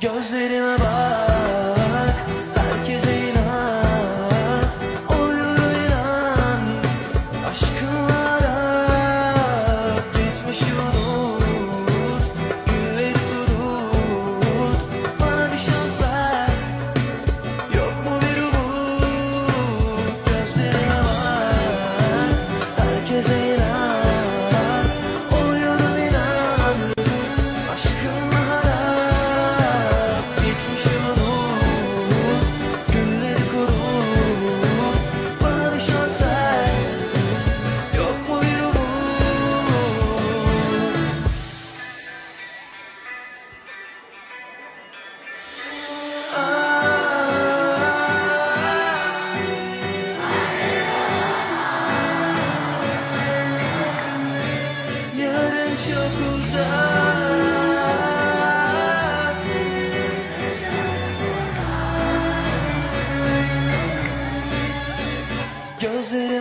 Gözlerime bak Gözlerim